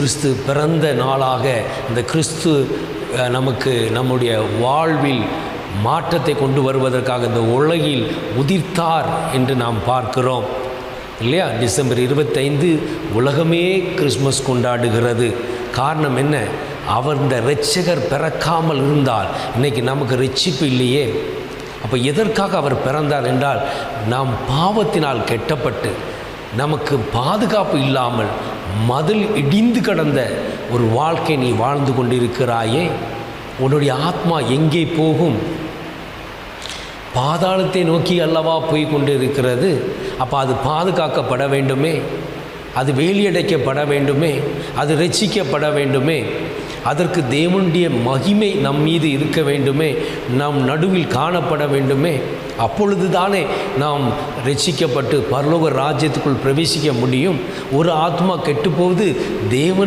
கிறிஸ்து பிறந்த நாளாக இந்த கிறிஸ்து நமக்கு நம்முடைய வாழ்வில் மாற்றத்தை கொண்டு வருவதற்காக இந்த உலகில் உதிர்த்தார் என்று நாம் பார்க்கிறோம். இல்லையா? டிசம்பர் இருபத்தைந்து உலகமே கிறிஸ்மஸ் கொண்டாடுகிறது. காரணம் என்ன? அவர் இந்த ரட்சகர் பிறக்காமல் இருந்தால் இன்றைக்கி நமக்கு ரட்சிப்பு இல்லையே. அப்போ எதற்காக அவர் பிறந்தார் என்றால் நாம் பாவத்தினால் கெட்டப்பட்டு நமக்கு பாதுகாப்பு இல்லாமல் மதில் இடிந்து கடந்த ஒரு வாழ்க்கை நீ வாழ்ந்து கொண்டிருக்கிறாயே. உன்னுடைய ஆத்மா எங்கே போகும்? பாதாளத்தை நோக்கி அல்லவா போய் கொண்டு இருக்கிறது அப்போ அது பாதுகாக்கப்பட வேண்டுமே? அது வேலியடைக்கப்பட வேண்டுமே? அது ரட்சிக்கப்பட வேண்டுமே? அதற்கு தேவனுடைய மகிமை நம் மீது இருக்க வேண்டுமே நம் நடுவில் காணப்பட வேண்டுமே. அப்பொழுது தானே நாம் ரட்சிக்கப்பட்டு பரலோக ராஜ்யத்துக்குள் பிரவேசிக்க முடியும். ஒரு ஆத்மா கெட்டுப்போவது தேவன்